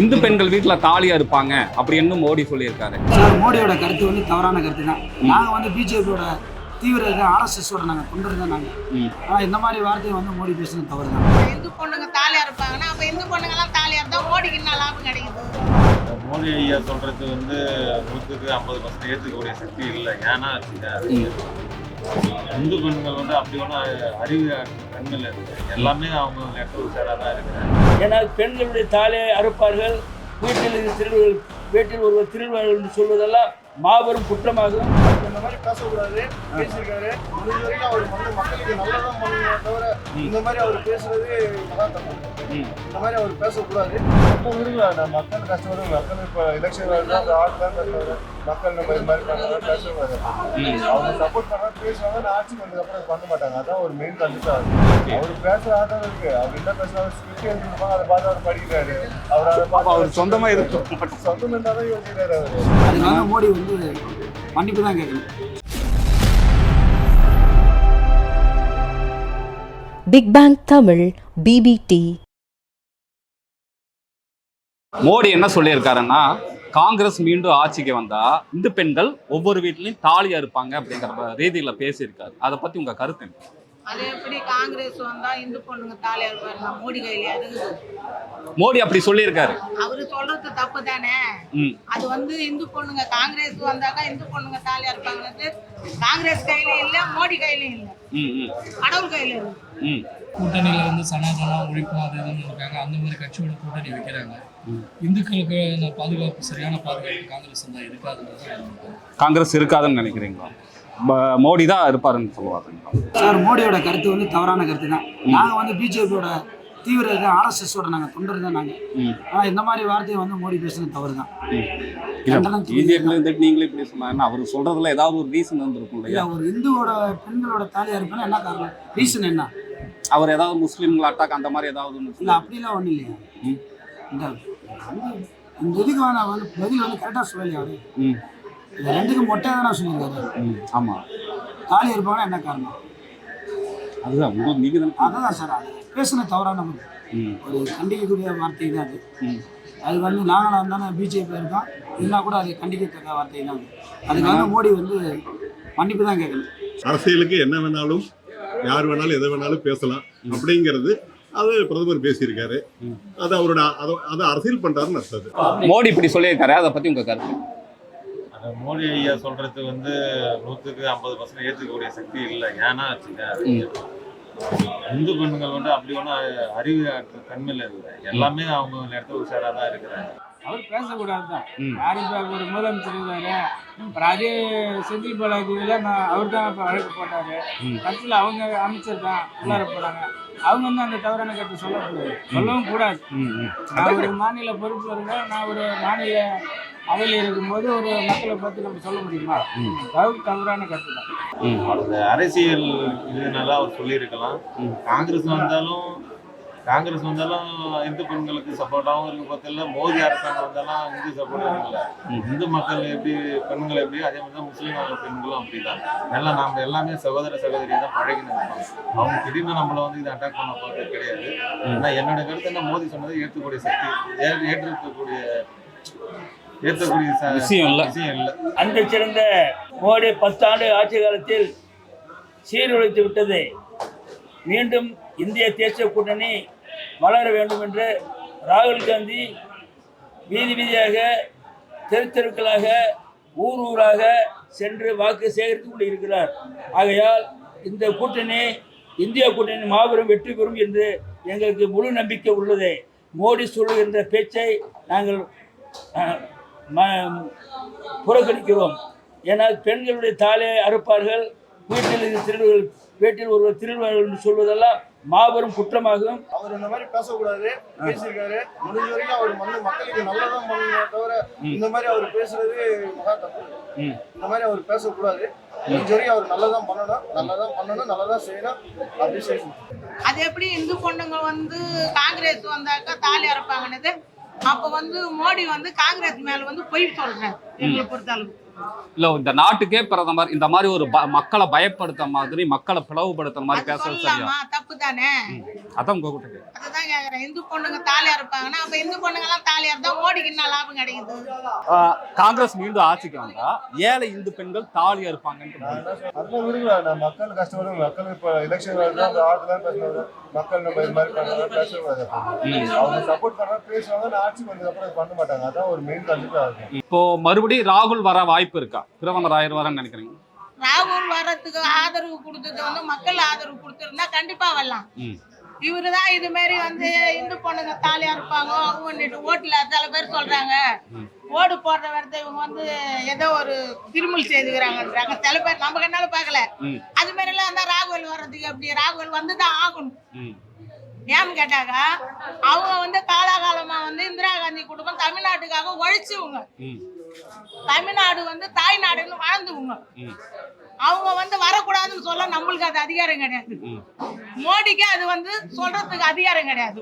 இந்து பெண்கள் வீட்டுல தாலியா இருப்பாங்க அப்படி என்ன மோடி சொல்லியிருக்காரு. சார் மோடியோட கருத்து வந்து தவறான கருத்து தான். நாங்கள் வந்து பிஜேபியோட தீவிர ஆர்எஸ்எஸோட நாங்கள் கொண்டு தான் நாங்கள். ஆனால் இந்த மாதிரி வார்த்தையை வந்து மோடி பேசுனது தவறு தான். இந்து பொண்ணுங்க தாலியா இருப்பாங்கன்னா அப்ப இந்து பொண்ணுங்கெல்லாம் தாலியா இருந்தா மோடிக்கு என்ன லாபம் கிடைக்குது? மோடி ஐயா சொல்றது வந்து நூற்றுக்கு ஐம்பது பர்சன்ட் ஏற்றுக்கக்கூடிய சக்தி இல்லை. ஏன்னா இந்து பெண்கள் வந்து அப்படி ஒன்றும் அறிவு பெண்கள் எல்லாமே அவங்க நெட்வொர்க் சேராக தான் இருக்கிறாங்க. ஏன்னா பெண்களுடைய தாலியை அறுப்பார்கள் வீட்டில் இது திருடுகள் வீட்டில் ஒருவர் திருடுவார்கள் என்று சொல்வதெல்லாம் மாபெரும் குற்றமாகும். இந்த மாதிரி பேசக்கூடாது. பேசியிருக்காரு. முடிஞ்ச வரைக்கும் அவர் வந்து மக்களுக்கு நல்லதான் பண்ணுங்க தவிர இந்த மாதிரி அவர் பேசுறது இந்த மாதிரி அவர் பேசக்கூடாது. மக்கள் நான் மக்கள் கஷ்டப்படும் மக்கள் இப்போ எலெக்ஷன் வருது அந்த ஆள் தான் பேசுவாங்க மக்கள் நம்ம இது மாதிரி பண்ணாங்க பேசுவாங்க அவங்க சப்போர்ட் பண்ணா பேசுவாங்க நான் ஆட்சி வந்ததுக்கு அப்புறம் இது பண்ண மாட்டாங்க. அதான் ஒரு மெயின் கண்டிப்பாக அவர் பேசுற ஆதான் இருக்கு. அவர் என்ன பேசுறாரு ஸ்கிரிப்ட் எழுதிருப்பாங்க அதை பார்த்து அவர் படிக்கிறாரு. அவர் அதை பார்த்து அவர் சொந்தமா இருக்கும் சொந்தம் இருந்தாலும் யோசிக்கிறாரு அவர். மோடி வந்து மன்னிப்பு தான் கேட்கணும். பிக் பேங் தமிழ் பிபிடி மோடி என்ன சொல்லியிருக்காருன்னா காங்கிரஸ் மீண்டும் ஆட்சிக்கு வந்தா இந்து பெண்கள் ஒவ்வொரு வீட்லயும் தாலியா இருப்பாங்க அப்படிங்கிற ரீதியில பேசியிருக்காரு. அதை பத்தி உங்க கருத்து என்ன? அது எப்படி காங்கிரஸ் வந்தா இந்து பொண்ணுங்க தாலியா இருப்பாங்க மோடி கையில இருக்குது மோடி அப்படி சொல்லியிருக்காரு. அவரு சொல்றது தப்பு தானே? ம். அது வந்து இந்து பொண்ணுங்க காங்கிரஸ் வந்தாக்கா இந்து பொண்ணுங்க தாலியா இருப்பாங்கன்னு காங்கிரஸ் கையில இல்ல மோடி கையிலயும் இல்ல. ம் ம். கடவுள் கையில இருக்கு ம். கூட்டணியில வந்து சனாதனம் ஒழிப்பும் அது இதுன்னு இருக்காங்க. அந்த மாதிரி கட்சியோட கூட்டணி வைக்கிறாங்க. இந்துக்களுக்கு இந்த பாதுகாப்பு சரியான பாதுகாப்பு காங்கிரஸ் தான் கருத்து. காங்கிரஸ் இருக்காதுன்னு நினைக்கிறீங்களா? மோடி தான் இருப்பாருன்னு சொல்லுவாருங்களா சார் மோடியோட கருத்து வந்து தவறான கருத்து தான். நாங்கள் வந்து பிஜேபியோட தீவிர ஆர்எஸ்எஸோட நாங்கள் தொண்டர் தான் நாங்கள் ஆனால் இந்த மாதிரி வார்த்தையை வந்து மோடி பேசுனது தவறு தான் பிஜேபியில் நீங்களே இப்படி அவர் சொல்றதுல ஏதாவது ஒரு ரீசன் இருந்திருக்கும் இல்லை இல்லையா ஒரு இந்துவோட பெண்களோட தாலியாக இருப்பேன்னா என்ன காரணம்? ரீசன் என்ன? அவர் ஏதாவது முஸ்லீம்களை அட்டாக் அந்த மாதிரி ஏதாவது இல்லை அப்படிலாம் ஒன்றும் இல்லையா. இந்த இந்த இதுக்கு வந்து பதில் வந்து கரெக்டாக சொல்லலையா அவரு. இந்த ரெண்டுக்கு மொட்டையாக தானே சொல்லியிருக்காரு. ம் ஆமா. தாலி இருப்பாங்கன்னா என்ன காரணம்? அதுதான் உங்களுக்கு நீங்க தானே அதுதான் சார் அது பேசுன தவறான ஒரு- கண்டிக்கக்கூடிய வார்த்தை தான் அது. ம். அது வந்து நாங்களாக இருந்தாலும் பிஜேபியில் இருக்கோம். இருந்தால் கூட அது கண்டிக்கத்தக்க வார்த்தை தான் அது. அதுக்கு வந்து மோடி வந்து மன்னிப்பு தான் கேட்கணும். அரசியலுக்கு என்ன வேணாலும் யார் வேணாலும் எதை வேணாலும் பேசலாம் அப்படிங்கிறது அது பிரதமர் பேசியிருக்காரு. அது அவரோட அத- அரசியல் பண்றாருன்னு அர்த்தம் அது. மோடி இப்படி சொல்லியிருக்காரு அதை பத்தி உங்க கருத்து? மோடி ஐயா சொல்றது வந்து நூற்றுக்கு ஐம்பது பர்சன்ட் ஏற்றுக்கக்கூடிய சக்தி இல்லை. ஏன்னா வச்சுக்க இந்து பெண்கள் வந்து அப்படி ஒன்றும் அறிவு தன்மையில் இல்லை. எல்லாமே அவங்க நெட்வொர்க் சேராக தான் இருக்கிறாங்க. அவர் பேசக்கூடாது தான். யார் இப்போ ஒரு முதலமைச்சர் இருக்காரு. அப்புறம் அதே செந்தில் பாலாஜியில் நான் அவர் தான் இப்போ வழக்கு போட்டாரு. கட்சியில் அவங்க அமைச்சர் தான் உள்ளார போனாங்க அவங்க வந்து அந்த தவறான கருத்து சொல்லக்கூடாது. சொல்லவும் கூடாது. நான் ஒரு மாநில பொறுப்பு இருக்கேன் நான் ஒரு மாநில அவையில் இருக்கும்போது ஒரு மக்களை பற்றி நம்ம சொல்ல முடியுமா? ம். தவறு தவறான கருத்து தான். ம். அந்த அரசியல் இதுனால அவர் சொல்லியிருக்கலாம். காங்கிரஸ் வந்தாலும் காங்கிரஸ் வந்தாலும் இந்து பெண்களுக்கு சப்போர்ட்டாகவும் இருக்க பத்தில மோடி அரசாங்கம் வந்தாலும் இந்து சப்போர்ட் இல்லை. இந்து மக்கள் எப்படி பெண்கள் எப்படி அதே மாதிரி தான் முஸ்லீம் பெண்களும் அப்படிதான். எல்லாம் நம்ம எல்லாமே சகோதர சகோதரியை தான் பழகினு இருப்பாங்க அவங்க திடீர்னு நம்மளை வந்து இதை அட்டாக் பண்ண போகிறது கிடையாது. ஆனால் என்னோட கருத்து என்ன? மோடி சொன்னது ஏற்கக்கூடிய சக்தி ஏற்றுக்கக்கூடிய ஏற்றக்கூடிய விஷயம் இல்ல. அந்த சிறந்த மோடி பத்தாண்டு ஆட்சி காலத்தில் சீர்குலைத்து விட்டது. மீண்டும் இந்திய தேசிய கூட்டணி வளர வேண்டும் என்று ராகுல் காந்தி வீதி வீதியாக தெரு தெருக்களாக ஊர் ஊராக சென்று வாக்கு சேகரித்துக் கொண்டு இருக்கிறார் ஆகையால் இந்த கூட்டணி இந்திய கூட்டணி மாபெரும் வெற்றி பெறும் என்று எங்களுக்கு முழு நம்பிக்கை உள்ளது. மோடி சொல்லுகின்ற பேச்சை நாங்கள் ம- புறக்கணிக்கிறோம். ஏன்னால் பெண்களுடைய தாலியை அறுப்பார்கள் வீட்டில் இது திருடுகள் வீட்டில் ஒருவர் திருடுவார்கள் என்று சொல்வதெல்லாம் மாபெரும் குற்றமாகும். அவர் இந்த மாதிரி பேசக்கூடாது பேசியிருக்காரு. முடிஞ்ச வரைக்கும் அவர் வந்து மக்களுக்கு நல்லதான் பண்ணுங்க தவிர இந்த மாதிரி அவர் பேசுறது மகா தப்பு. ம். இந்த மாதிரி அவர் பேசக்கூடாது. முடிஞ்ச வரைக்கும் அவர் நல்லதான் பண்ணணும் நல்லதான் பண்ணணும் நல்லதான் செய்யணும் அப்படி செய்யணும். அது எப்படி இந்து பொண்ணுங்க வந்து காங்கிரஸ் வந்தாக்கா தாலி அறுப்பாங்கன்னது? அப்ப வந்து மோடி வந்து காங்கிரஸ் மேல வந்து பொய் சொல்றாரு எங்களை பொறுத்த அளவுக்கு. இல்ல இந்த நாட்டுக்கே பிரதமர் இந்த மாதிரி ஒரு மக்களை பயப்படுத்த மாதிரி மக்களை பிளவுபடுத்துற மாதிரி பேசுறது சரியா? தப்பு தானே அதான் உங்க கிட்ட கேக்குறேன். அதுதான் கேக்குறேன். இந்து பொண்ணுங்க தாலியா இருப்பாங்கன்னா அப்ப இந்து பொண்ணுங்க எல்லாம் தாலியா இருந்தா மோடிக்கு என்ன லாபம் கிடைக்குது. காங்கிரஸ் மீண்டும் ஆட்சிக்கு வந்தா ஏழை இந்து பெண்கள் தாலியா இருப்பாங்கன்னு மக்கள் கஷ்டப்படும் மக்கள் இப்போ எலெக்ஷன் மக்கள் நம்ம இது மாதிரி பண்ணலாம் பேசக்கூடாது அவங்க சப்போர்ட் பண்ணா பேசுவாங்க நான் ஆட்சிக்கு வந்ததுக்கப்புறம் பண்ண மாட்டாங்க. அதான் ஒரு மெயின் கண்டிப்பாக இருக்கும். இப்போ மறுபடியும் ராகுல் வர வாய்ப்பு இருக்கா? பிரதமர் ஆயிரம் நினைக்கிறீங்க? ராகுல் வர்றதுக்கு ஆதரவு கொடுத்தது வந்து மக்கள் ஆதரவு கொடுத்திருந்தா கண்டிப்பா வரலாம். இவரு தான் இது மாதிரி வந்து இந்து பொண்ணுங்க தாலியா இருப்பாங்க அவங்க ஓட்டுல சில பேர் சொல்றாங்க. ஓடு போடுற இடத்த இவங்க வந்து ஏதோ ஒரு திருமல் செய்துக்கிறாங்கன்றாங்க. சில பேர் நம்ம கண்ணால பார்க்கல. ம். அது மாதிரி எல்லாம் இருந்தா ராகுல் வர்றதுக்கு அப்படி ராகுல் வந்து தான் ஆகணும். ஏன்னு கேட்டாக்கா அவங்க வந்து காலாகாலமா வந்து இந்திரா காந்தி குடும்பம் தமிழ்நாட்டுக்காக உழைச்சவங்க. தமிழ்நாடு வந்து தாய்நாடுன்னு வாழ்ந்தவங்க. அவங்க வந்து வரக்கூடாதுன்னு சொல்ல நம்மளுக்கு அது அதிகாரம் கிடையாது. மோடிக்கு அது வந்து சொல்றதுக்கு அதிகாரம் கிடையாது.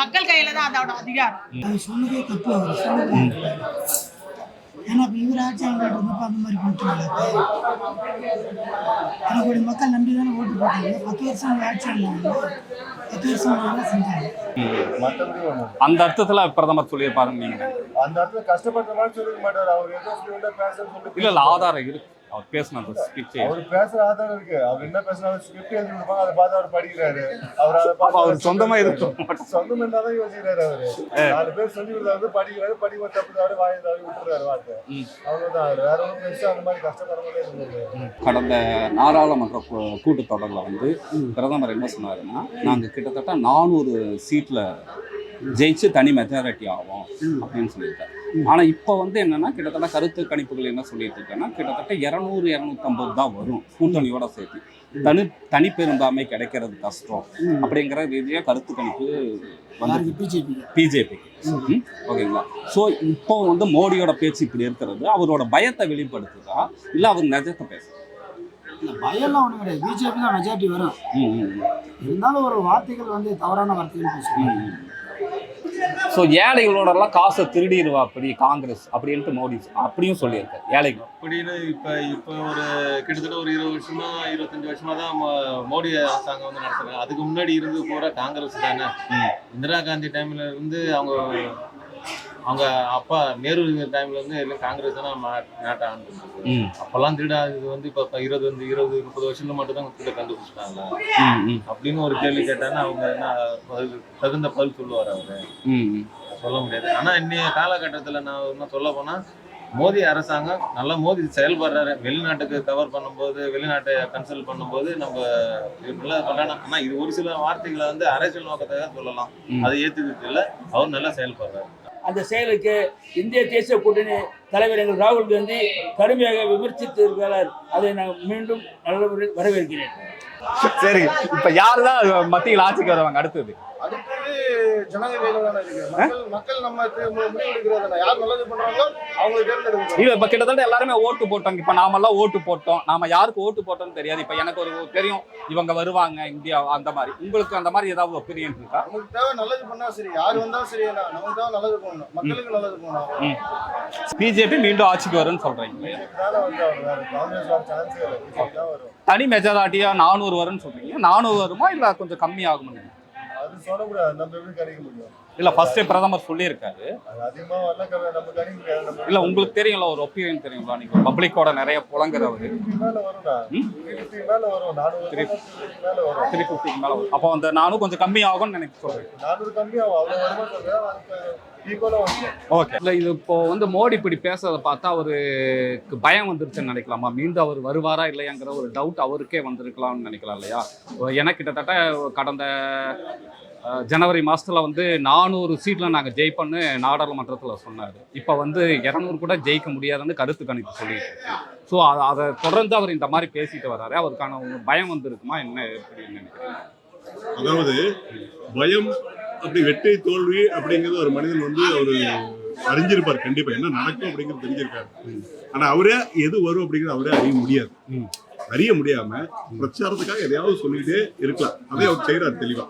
மக்கள் கையில தான் அதோட அதிகாரம். ஏன்னா இப்போ இவர் ஆட்சி ஆண்டுட்டு இருந்தப்போ அந்த மாதிரி பண்ணிட்டு எனக்கு மக்கள் நம்பி தானே ஓட்டு போட்டாங்க. பத்து வருஷம் அவங்க ஆட்சி ஆண்டாங்க பத்து வருஷம் அவங்க செஞ்சாங்க அந்த அர்த்தத்துல பிரதமர் சொல்லியிருப்பாருன்னு நீங்க நினைக்கிறீங்க? அந்த இடத்துல கஷ்டப்படுற மாதிரி சொல்லிக்க மாட்டார். அவர் பேசுறது சொல்லி இல்ல இல்ல ஆதாரம் இருக்கு. அவர் பேசின ஸ்பீச் அவர் பேசுற ஆதாரம் இருக்கு. அவர் என்ன பேசுறாரு ஸ்கிரிப்ட் எழுதி கொடுப்பாங்க அதை பார்த்து அவர் படிக்கிறாரு. அவர் அதை பார்த்து அவர் சொந்தமா இருக்கு சொந்தம் இருந்தாதான் யோசிக்கிறாரு அவரு. நாலு பேர் சொல்லி கொடுத்தாரு படிக்கிறாரு படிக்க தப்புதாரு வாய் தவறி விட்டுறாரு வார்த்தை. அவ்வளவுதான். அவர் வேற ஒன்றும் பெருசா அந்த மாதிரி கஷ்டப்படுறவங்களே இருந்தது. கடந்த நாடாளுமன்ற கூட்டத்தொடரில் வந்து பிரதமர் என்ன சொன்னாருன்னா நாங்கள் கிட்டத்தட்ட நானூறு சீட்டில் ஜெயிச்சு தனி மெஜாரிட்டி ஆகும் அப்படின்னு சொல்லியிருக்காரு. ஆனால் இப்போ வந்து என்னன்னா கிட்டத்தட்ட கருத்து கணிப்புகள் என்ன சொல்லிட்டு இருக்கேன்னா கிட்டத்தட்ட இரநூறு இரநூத்தம்பது தான் வரும் கூட்டணியோட சேர்த்து. தனி தனி பெரும்பான்மை கிடைக்கிறது கஷ்டம் அப்படிங்கிற ரீதியாக கருத்து கணிப்பு வந்து பிஜேபி பிஜேபி ஓகேங்களா? ஸோ இப்போ வந்து மோடியோட பேச்சு இப்படி இருக்கிறது. அவரோட பயத்தை வெளிப்படுத்துதா? இல்லை அவர் நிஜத்தை பேசுறா பயம்லாம் ஒன்றும் கிடையாது. பிஜேபி தான் மெஜாரிட்டி வரும். இருந்தாலும் ஒரு வார்த்தைகள் வந்து தவறான வார்த்தைகள் பேசுவாங்க. ஸோ ஏழைகளோடலாம் காசை திருடிடுவா அப்படி காங்கிரஸ் அப்படின்ட்டு மோடி அப்படியும் சொல்லியிருக்காரு. ஏழைகள். அப்படின்னு இப்ப இப்ப ஒரு கிட்டத்தட்ட ஒரு இருபது வருஷமா இருபத்தஞ்சு வருஷமா தான் மோடி அரசாங்கம் வந்து நடத்துறாங்க. அதுக்கு முன்னாடி இருந்து பூரா காங்கிரஸ் தானே? இந்திரா காந்தி டைம்ல இருந்து அவங்க அவங்க அப்பா நேரு டைம்ல இருந்து எல்லாம் காங்கிரஸ் தானே நாட்டை ஆண்டு அப்பெல்லாம் திருடா இது வந்து இப்ப இருபது வந்து இருபது முப்பது வருஷத்துல மட்டும் தான் திருட கண்டுபிடிச்சிட்டாங்களா அப்படின்னு ஒரு கேள்வி கேட்டாங்கன்னா அவங்க என்ன தகுந்த பதில் சொல்லுவார் அவரு. ம். சொல்ல முடியாது. ஆனா இன்னைய காலகட்டத்துல நான் என்ன சொல்ல போனா மோடி அரசாங்கம் நல்லா மோடி செயல்படுறாரு. வெளிநாட்டுக்கு கவர் பண்ணும்போது வெளிநாட்டை கன்சல்ட் பண்ணும்போது நம்ம நல்லா பண்ணலாம். ஆனா இது ஒரு சில வார்த்தைகளை வந்து அரசியல் நோக்கத்தாக சொல்லலாம். அதை ஏத்துக்கிட்டு இல்ல அவர் நல்லா செயல்படுறாரு. அந்த செயலுக்கு இந்திய தேசிய கூட்டணி தலைவர் எங்கள் ராகுல் காந்தி கடுமையாக விமர்சித்து இருக்கிறார் அதை நான் மீண்டும் நல்ல முறையில் வரவேற்கிறேன். சரி இப்ப யாரு தான் மத்தியில் ஆட்சிக்கு வருவாங்க அடுத்தது? இல்ல இப்ப கிட்டத்தட்ட எல்லாருமே ஓட்டு போட்டோம் இப்ப நாமெல்லாம் ஓட்டு போட்டோம். நாம யாருக்கு ஓட்டு போட்டோம்னு தெரியாது. இப்ப எனக்கு ஒரு தெரியும். இவங்க வருவாங்க இந்தியா அந்த மாதிரி. உங்களுக்கு அந்த மாதிரி ஏதாவது ஒப்பீனியன் இருக்கா? நமக்கு தேவை நல்லது பண்ணா சரி. யார் வந்தாலும் சரி. நமக்கு தேவை நல்லது பண்ணணும். மக்களுக்கு நல்லது பண்ணணும். பிஜேபி மீண்டும் ஆட்சிக்கு வரும்னு சொல்றீங்க. வந்து தான் மெஜாரிட்டியா நானூறு வரும்னு சொல்றீங்க. நானூறு வருமா இல்ல கொஞ்சம் கம்மி இல்ல ஃபர்ஸ்டே பிரதமர் சொல்லியிருக்காரு. இல்ல உங்களுக்கு தெரியும்ல ஒரு ஒப்பீனியன் தெரியுங்களா நீங்க பப்ளிக்கோட நிறைய புலங்குறவர்? த்ரீ ஃபிஃப்டிக்கு மேல அப்போ அந்த நானும் கொஞ்சம் கம்மி ஆகும்னு நினைக்க சொல்றேன். ஓகே இல்ல இது இப்போ வந்து மோடி இப்படி பேசுறத பார்த்தா அவருக்கு பயம் வந்துருச்சுன்னு நினைக்கலாமா? மீண்டும் அவர் வருவாரா இல்லையாங்கிற ஒரு டவுட் அவருக்கே வந்திருக்கலாம்னு நினைக்கலாம் இல்லையா? எனக்கு கிட்டத்தட்ட கடந்த ஜனவரி மாசத்துல வந்து நானூறு சீட்ல நாங்க ஜெயிப்போம்னு நாடாளுமன்றத்துல சொன்னாரு. இப்போ வந்து இரநூறு கூட ஜெயிக்க முடியாதுன்னு கருத்து கணிப்பு சொல்லிட்டு ஸோ அதை தொடர்ந்து அவர் இந்த மாதிரி பேசிட்டு வர்றாரு அவருக்கான ஒரு பயம் வந்திருக்குமா? என்ன எப்படின்னு நினைக்கிறீங்க? அதாவது பயம் அப்படி வெற்றி தோல்வி அப்படிங்கிறது ஒரு மனிதன் வந்து ஒரு அறிஞ்சிருப்பார் கண்டிப்பா. என்ன நடக்கும் அப்படிங்கிறது தெரிஞ்சிருக்காரு. ஆனா அவரே எது வரும் அப்படிங்கிறது அவரே அறிய முடியாது. அறிய முடியாம பிரச்சாரத்துக்காக எதையாவது சொல்லிக்கிட்டே இருக்கலாம். அதே அவர் செய்யறாரு தெளிவா.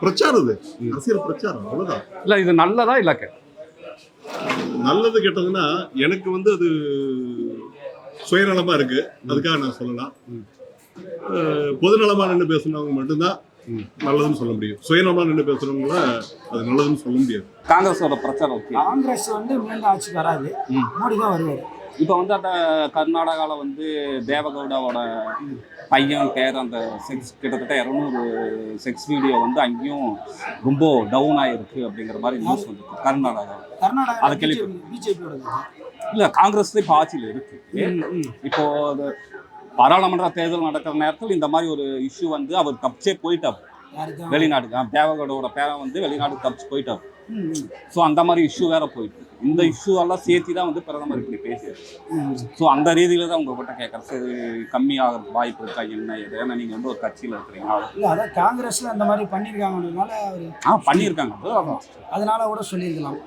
பிரச்சாரம் இது அரசியல் பிரச்சாரம் அவ்வளவுதான். இல்ல இது நல்லதா இல்ல கெ- நல்லது கெட்டதுன்னா எனக்கு வந்து அது சுயநலமா இருக்கு. அதுக்காக நான் சொல்லலாம். பொதுநலமா நின்று பேசுனவங்க மட்டும்தான் நல்லதுன்னு சொல்ல முடியும். சுயநலமா நின்று பேசுறவங்கள அது நல்லதுன்னு சொல்ல முடியாது. காங்கிரஸோட பிரச்சாரம் காங்கிரஸ் வந்து மீண்டும் ஆட்சிக்கு வராது. ம். மோடி தான் வருவார். இப்போ வந்து அந்த கர்நாடகாவில் வந்து தேவகவுடாவோட பையன் பேர் அந்த செக்ஸ் கிட்டத்தட்ட இரநூறு செக்ஸ் வீடியோ வந்து அங்கேயும் ரொம்ப டவுன் ஆயிருக்கு அப்படிங்கிற மாதிரி நியூஸ் வந்துருக்கு. கர்நாடகா. கர்நாடகா அதை கேள்வி- பிஜேபியோட இல்லை காங்கிரஸ் இப்போ ஆட்சியில் இருக்கு. இப்போ அது பாராளுமன்ற தேர்தல் நடக்கிற நேரத்தில் இந்த மாதிரி ஒரு இஷ்யூ வந்து அவர் தப்பிச்சே போயிட்டார். வெளிநாட்டுக்கு. ஆ, தேவகவுடாவோட பேரன் வந்து வெளிநாட்டுக்கு தப்பிச்சு போயிட்டார். ஸோ அந்த மாதிரி இஷ்யூ வேற போயிட்டு. இந்த இஷ்யூ எல்லாம் சேர்த்து தான் வந்து பிரதமர் இப்படி பேசியிருக்கு ஸோ அந்த ரீதியில தான் உங்ககிட்ட கேட்குறேன். சரி கம்மியாக வாய்ப்பு இருக்கா என்ன இது ஏன்னா நீங்கள் வந்து ஒரு கட்சியில் இருக்கிறீங்க. இல்லை அதான் காங்கிரஸ்ல அந்த மாதிரி பண்ணியிருக்காங்கன்றதுனால ஆ பண்ணியிருக்காங்க. அது அதான். அதனால கூட சொல்லியிருக்கலாம்.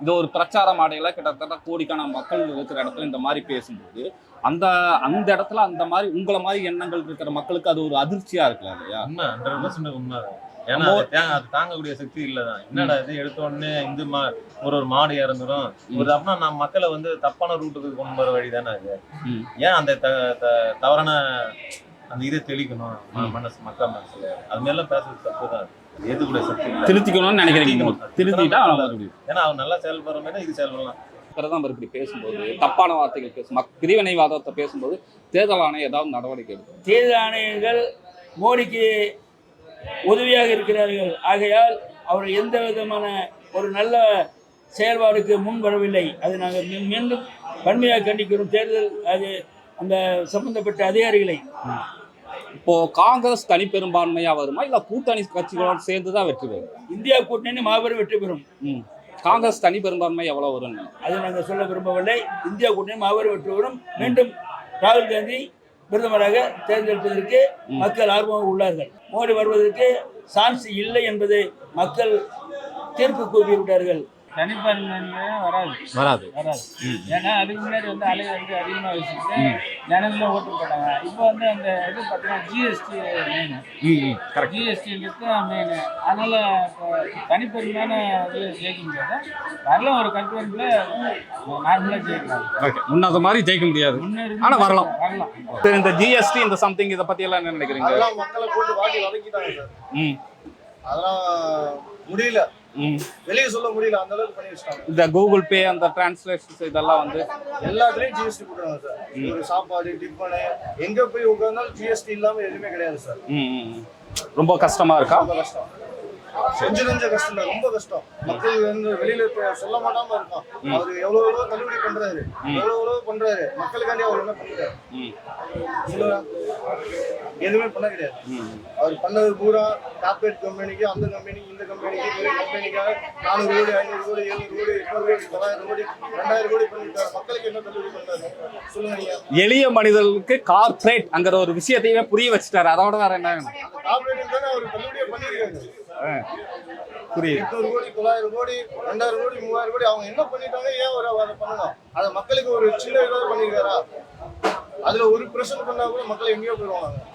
இந்த ஒரு பிரச்சார மாடையில கிட்டத்தட்ட கோடிக்கான மக்கள் இருக்கிற இடத்துல இந்த மாதிரி பேசும்போது அந்த அந்த இடத்துல அந்த மாதிரி உங்களை மாதிரி எண்ணங்கள் இருக்கிற மக்களுக்கு அது ஒரு அதிர்ச்சியா இருக்கலாம் இல்லையா? உண்மை ஹண்ட்ரட் பர்சன்ட் உண்மை. ஏன்னா அது தாங்கக்கூடிய சக்தி இல்லதான். என்னடா இது எடுத்த உடனே இந்து மா ஒரு ஒரு மாடு இறந்துடும் ஒரு அப்படின்னா நம்ம மக்களை வந்து தப்பான ரூட்டுக்கு கொண்டு வர வழி தானே அது. ஏன் அந்த தவறான அந்த இதை தெளிக்கணும்? மனசு மக்கள் மனசுல. அது மாதிரிலாம் பேசுறது தப்பு தான். எதுக்குள்ள சக்தி திருத்திக்கணும்னு நினைக்கிறீங்க. திருத்திட்டா ஏன்னா அவன் நல்லா செயல்படுற மாதிரி இது செயல்படலாம். பிரதமர் இப்படி பேசும்போது தப்பான வார்த்தைகள் பேசும் மக் பிரிவினைவாதத்தை பேசும்போது தேர்தல் ஆணையம் ஏதாவது நடவடிக்கை எடுக்கும்? தேர்தல் ஆணையங்கள் மோடிக்கு உதவியாக இருக்கிறார்கள். ஆகையால் அவர் எந்த விதமான ஒரு நல்ல செயல்பாடுக்கு முன் வரவில்லை. அது நாங்கள் மீண்டும் வன்மையாக கண்டிக்கிறோம். தேர்தல் அது அந்த சம்பந்தப்பட்ட அதிகாரிகளை. இப்போ காங்கிரஸ் தனி பெரும்பான்மையா வருமா? இல்ல கூட்டணி கட்சிகளோட சேர்ந்து தான் வெற்றி பெறும்? இந்தியா கூட்டணி மாபெரும் வெற்றி பெறும். காங்கிரஸ் தனி பெரும்பான்மை எவ்வளவு வரும் அதை நாங்கள் சொல்ல விரும்பவில்லை. இந்தியா கூட்டணி மாபெரும் வெற்றி பெறும். மீண்டும் ராகுல் காந்தி பிரதமராக தேர்ந்தெடுப்பதற்கு மக்கள் ஆர்வமாக உள்ளார்கள். மோடி வருவதற்கு சான்ஸ் இல்லை என்பதை மக்கள் தீர்ப்பு கூறிவிட்டார்கள். வராது. வராது. வராது. ஏன்னா அதுக்கு முன்னாடி வந்து அலை வந்து அதிகமாக வச்சுக்கிட்டு ஜனங்களும் ஓட்டு போட்டாங்க. இப்போ வந்து அந்த இது பார்த்தீங்கன்னா ஜிஎஸ்டி மெயின் ஜிஎஸ்டின்றது மெயின் அதனால இப்போ தனிப்பெருமையான இதில் ஜெயிக்க முடியாது. நல்ல ஒரு கட்டுவரத்தில் நார்மலாக ஜெயிக்கலாம். ஓகே முன்னது மாதிரி ஜெயிக்க முடியாது. முன்னேறி ஆனா வரலாம். வரலாம். சரி, இந்த ஜிஎஸ்டி இந்த சம்திங் இதை பத்தி எல்லாம் என்ன நினைக்கிறீங்க? அதெல்லாம் மக்களை போட்டு வாட்டி வதக்கிட்டாங்க சார். ம். அதெல்லாம் முடியல. வெளியே சொல்ல முடியல அந்த அளவுக்கு பண்ணி வச்சுட்டாங்க. இந்த கூகுள் பே அந்த டிரான்ஸ்லேஷன்ஸ் இதெல்லாம் வந்து எல்லாத்துலயும் ஜிஎஸ்டி போட்டுருவாங்க சார். ஒரு சாப்பாடு டிஃபனு எங்க போய் உட்கார்ந்தாலும் ஜிஎஸ்டி இல்லாம எதுவுமே கிடையாது சார். ரொம்ப கஷ்டமா இருக்கா? ரொம்ப கஷ்டம். கொஞ்சம் கொஞ்சம் கஷ்டம் இல்ல ரொம்ப கஷ்டம். மக்கள் வந்து வெளியில சொல்ல மாட்டாம இருக்கான். அவரு எவ்வளவு எவ்வளவு தள்ளுபடி பண்றாரு. எவ்வளவு எவ்வளவு பண்றாரு. மக்களுக்காண்டி அவர் என்ன பண்றாரு எதுவுமே பண்ண கிடையாது. அவர் பண்ணது பூரா கார்பரேட் கம்பெனிக்கு அந்த கம்பெனிக்கு இந்த கம்பெனிக்கு கம்பெனிக்காக நானூறு கோடி ஐநூறு கோடி எழுநூறு கோடி எட்நூறு கோடி தொள்ளாயிரம் கோடி ரெண்டாயிரம் கோடி பண்ணிட்டாரு. மக்களுக்கு என்ன தள்ளுபடி பண்றாரு? சொல்லுங்க எளிய மனிதர்களுக்கு கார்ப்பரேட் அங்கிற ஒரு விஷயத்தையே புரிய வச்சுட்டாரு. அதோட வேற என்ன? கார்பரேட் தானே அவர் தள்ளுபடியே பண்ணிருக்காரு புரியுது. எட்நூறு கோடி தொள்ளாயிரம் கோடி ரெண்டாயிரம் கோடி மூவாயிரம் கோடி அவங்க என்ன பண்ணிட்டாங்க ஏன் ஒரு அதை பண்ணணும்? அதை மக்களுக்கு ஒரு சின்ன ஏதாவது பண்ணிருக்காரா அதுல ஒரு பிரச்சனை பண்ணா கூட மக்கள் எங்கேயோ போயிடுவாங்க.